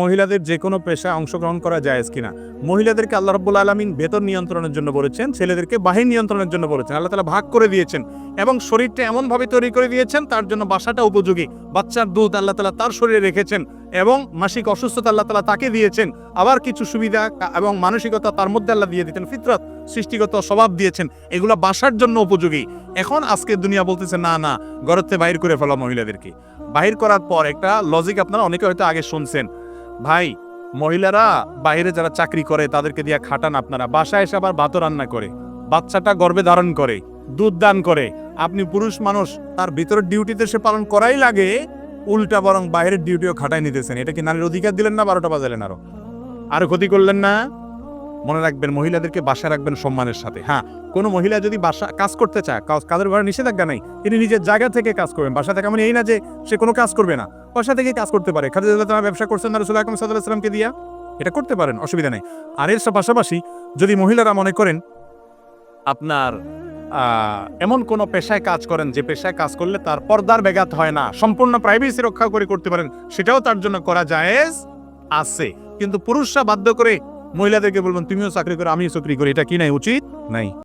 মহিলাদের যে কোনো পেশায় অংশগ্রহণ করা জায়েজ কিনা? মহিলাদেরকে আল্লাহ রব্বুল আলমিন বেতন নিয়ন্ত্রণের জন্য বলেছেন, ছেলেদেরকে বাহির নিয়ন্ত্রণের জন্য বলেছেন। আল্লাহ তালা ভাগ করে দিয়েছেন এবং শরীরটা এমনভাবে তৈরি করে দিয়েছেন, তার জন্য বাসাটা উপযোগী। বাচ্চার দুধ আল্লাহ তালা তার শরীরে রেখেছেন এবং মাসিক অসুস্থতা আল্লাহ তালা তাকে দিয়েছেন। আবার কিছু সুবিধা এবং মানসিকতা তার মধ্যে আল্লাহ দিয়ে দিতেন। ফিতরত, সৃষ্টিগত স্বভাব দিয়েছেন। এগুলো বাসার জন্য উপযোগী। এখন আজকে দুনিয়া বলতেছে, না না ঘরতে বাইর করে ফেলা মহিলাদেরকে। বাহির করার পর একটা লজিক আপনারা অনেকে হয়তো আগে শুনছেন। ভাই, মহিলারা বাইরে যারা চাকরি করে তাদেরকে দিয়ে খাটান আপনারা। বাসায় এসে আবার ভাতও রান্না করে, বাচ্চাটা গর্বে ধারণ করে, দুধ দান করে। আপনি পুরুষ মানুষ, তার ভিতরের ডিউটিতে সে পালন করাই লাগে, উল্টা বরং বাইরের ডিউটিও খাটাই নিতেছেন। এটা কি নারীর অধিকার দিলেন না বারোটা বাজালেন আরও? আর ক্ষতি করলেন না? মনে রাখবেন, মহিলাদেরকে বাসায় রাখবেন সম্মানের সাথে। হ্যাঁ কোনো মহিলা যদি বাসা, কাজ করতে চায়, কাজ- কাজের ঘরে নিষেধাজ্ঞা নাই, তিনি নিজের জায়গা থেকে কাজ করবেন। বাসা থেকে মানে এই না যে সে কোনো কাজ করবে না। বাসা থেকে কাজ করতে পারে। খাদিজা আনহা ব্যবসা করছেন না রসুল সাল্লামকে দিয়া? এটা করতে পারেন, অসুবিধা নেই। আর এর পাশাপাশি যদি মহিলারা মনে করেন, আপনার এমন কোন পেশায় কাজ করেন যে পেশায় কাজ করলে তার পর্দার ব্যাঘাত হয় না, সম্পূর্ণ প্রাইভেসি রক্ষা করে করতে পারেন, সেটাও তার জন্য করা জায়েজ আছে। কিন্তু পুরুষরা বাধ্য করে মহিলাদেরকে বলবেন তুমিও চাকরি করো আমিও চাকরি করি। এটা কি নাই উচিত? নাই।